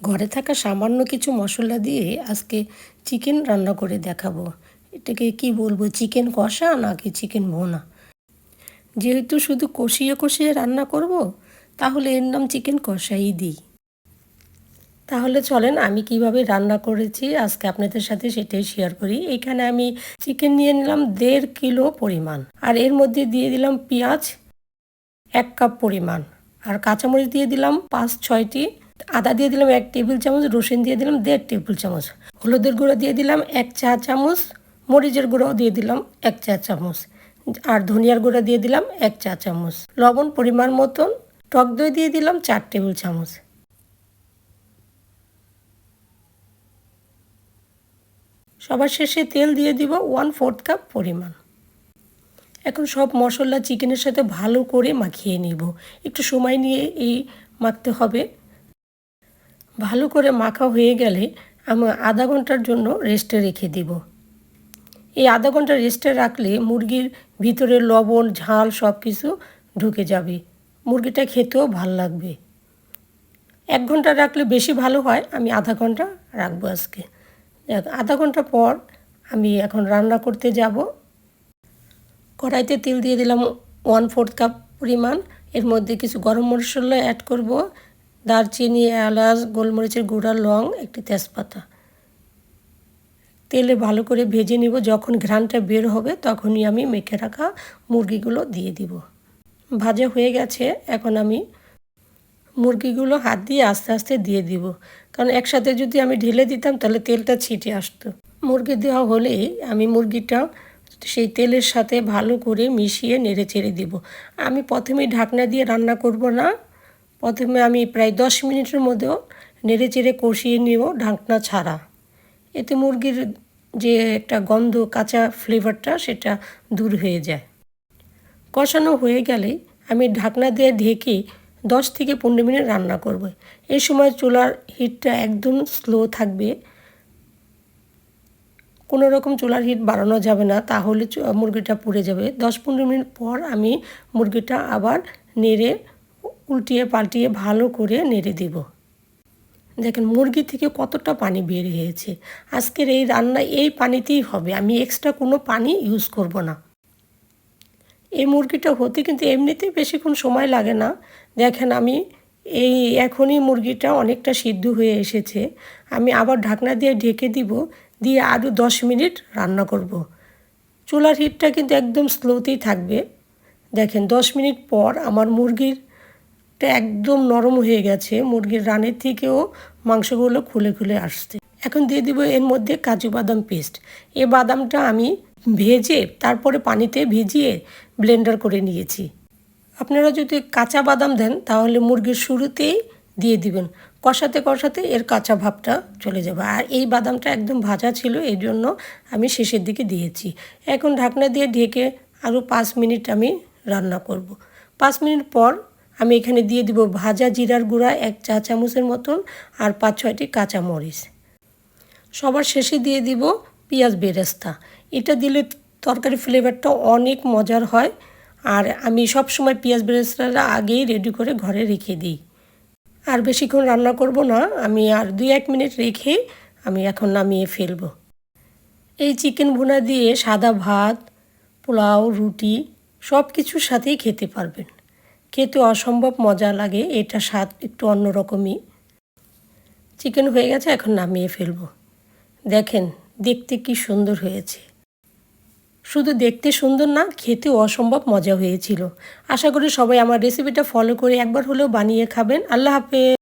ঘরে থাকা সামান্য কিছু মশলা দিয়ে আজকে চিকেন রান্না করে দেখাবো। এটাকে কি বলব চিকেন কষা নাকি চিকেন ভোনা? যেহেতু শুধু কষিয়ে কষিয়ে রান্না করব, তাহলে এর নাম চিকেন কষাই দিই। তাহলে চলেন আমি কীভাবে রান্না করেছি, আজকে আপনাদের সাথে সেটাই শেয়ার করি। এখানে আমি চিকেন নিয়ে নিলাম দেড় কিলো পরিমাণ, আর এর মধ্যে দিয়ে দিলাম পেঁয়াজ এক কাপ পরিমাণ, আর কাঁচামরিচ দিয়ে দিলাম পাঁচ ছয়টি আদা দিয়ে দিলাম এক টেবিল চামচ, রসুন দিয়ে দিলাম দেড় টেবিল চামচ, হলুদের গুঁড়ো দিয়ে দিলাম এক চা চামচ, মরিচের গুঁড়ো দিয়ে দিলাম এক চা চামচ, আর ধনিয়ার গুঁড়ো দিয়ে দিলাম এক চা চামচ, লবণ পরিমাণ মতন, টক দই দিয়ে দিলাম চার টেবিল চামচ। সবার শেষে তেল দিয়ে দিব ওয়ান ফোর্থ কাপ পরিমাণ। এখন সব মশলা চিকেনের সাথে ভালো করে মাখিয়ে নিব। একটু সময় নিয়ে এই মাখতে হবে। ভালো করে মাখা হয়ে গেলে আমি আধা ঘণ্টার জন্য রেস্টে রেখে দিব। এই আধা ঘণ্টা রেস্টে রাখলে মুরগির ভিতরে লবণ, ঝাল সব কিছু ঢুকে যাবে। মুরগিটা খেতেও ভালো লাগবে। এক ঘণ্টা রাখলে বেশি ভালো হয়, আমি আধা ঘণ্টা রাখব আজকে। আধা ঘণ্টা পর আমি এখন রান্না করতে যাব। কড়াইতে তেল দিয়ে দিলাম ওয়ান ফোর্থ কাপ পরিমাণ। এর মধ্যে কিছু গরম মশলা অ্যাড করব। দারচিনি, এলাচ, গোলমরিচের গুঁড়া, লং, একটি তেজপাতা। তেলে ভালো করে ভেজে নিব। যখন ঘ্রানটা বের হবে, তখনই আমি মেখে রাখা মুরগিগুলো দিয়ে দিব। ভাজা হয়ে গেছে, এখন আমি মুরগিগুলো হাত দিয়ে আস্তে আস্তে দিয়ে দিব। কারণ একসাথে যদি আমি ঢেলে দিতাম, তাহলে তেলটা ছিটে আসতো। মুরগি দেওয়া হলে আমি মুরগিটা সেই তেলের সাথে ভালো করে মিশিয়ে নেড়ে চেড়ে দিব। আমি প্রথমেই ঢাকনা দিয়ে রান্না করব না। প্রথমে আমি প্রায় দশ মিনিটের মধ্যেও নেড়ে চেড়ে কষিয়ে নিব ঢাকনা ছাড়া। এতে মুরগির যে একটা গন্ধ, কাঁচা ফ্লেভারটা সেটা দূর হয়ে যায়। কষানো হয়ে গেলে আমি ঢাকনা দিয়ে ঢেকে দশ থেকে পনেরো মিনিট রান্না করব। এই সময় চুলার হিটটা একদম স্লো থাকবে। কোনো রকম চুলার হিট বাড়ানো যাবে না, তাহলে মুরগিটা পুড়ে যাবে। দশ পনেরো মিনিট পর আমি মুরগিটা আবার নেড়ে উল্টিয়ে পাল্টিয়ে ভালো করে নেড়ে দেব। দেখেন, মুরগি থেকে কতটা পানি বের হয়েছে। আজকের এই রান্না এই পানিতেই হবে। আমি এক্সট্রা কোনো পানি ইউজ করব না। এই মুরগিটা হতে কিন্তু এমনিতেই বেশিক্ষণ সময় লাগে না। দেখেন, আমি এই এখনই মুরগিটা অনেকটা সিদ্ধ হয়ে এসেছে। আমি আবার ঢাকনা দিয়ে ঢেকে দিব, দিয়ে আরও দশ মিনিট রান্না করব। চুলার হিটটা কিন্তু একদম স্লোতেই থাকবে। দেখেন, দশ মিনিট পর আমার মুরগিরটা একদম নরম হয়ে গেছে। মুরগির রানের থেকেও মাংসগুলো খুলে খুলে আসছে। এখন দিয়ে দিব এর মধ্যে কাজু বাদাম পেস্ট। এ বাদামটা আমি ভেজে, তারপরে পানিতে ভিজিয়ে ব্লেন্ডার করে নিয়েছি। আপনারা যদি কাঁচা বাদাম দেন, তাহলে মুরগির শুরুতেই দিয়ে দিবেন। কষাতে কষাতে এর কাঁচা ভাবটা চলে যাবে। আর এই বাদামটা একদম ভাজা ছিল, এই জন্য আমি শেষের দিকে দিয়েছি। এখন ঢাকনা দিয়ে ঢেকে আরও পাঁচ মিনিট আমি রান্না করব। পাঁচ মিনিট পর আমি এখানে দিয়ে দিব ভাজা জিরার গুঁড়া এক চা চামচের মতন আর পাঁচ ছয়টি কাঁচা মরিচ। সবার শেষে দিয়ে দিব পেঁয়াজ বেরেস্তা। এটা দিলে তরকারি ফ্লেভারটা অনেক মজার হয় আর আমি সব সময় পেঁয়াজ বেরেস্তাটা আগেই রেডি করে ঘরে রেখে দিই। আর বেশিক্ষণ রান্না করব না, আমি আর দুই এক মিনিট রেখে আমি এখন নামিয়ে ফেলব। এই চিকেন ভুনা দিয়ে সাদা ভাত, পোলাও, রুটি সব কিছুর সাথেই খেতে পারবেন। খেতে অসম্ভব মজা লাগে, এটা স্বাদ একটু অন্যরকমই। চিকেন হয়ে গেছে, এখন নামিয়ে ফেলব। দেখেন, দেখতে কি সুন্দর হয়েছে। শুধু দেখতে সুন্দর না খেতে অসম্ভব মজা হয়েছিল। আশা করি সবাই আমার রেসিপিটা ফলো করে একবার হলেও বানিয়ে খাবেন। আল্লাহ হাফেজ।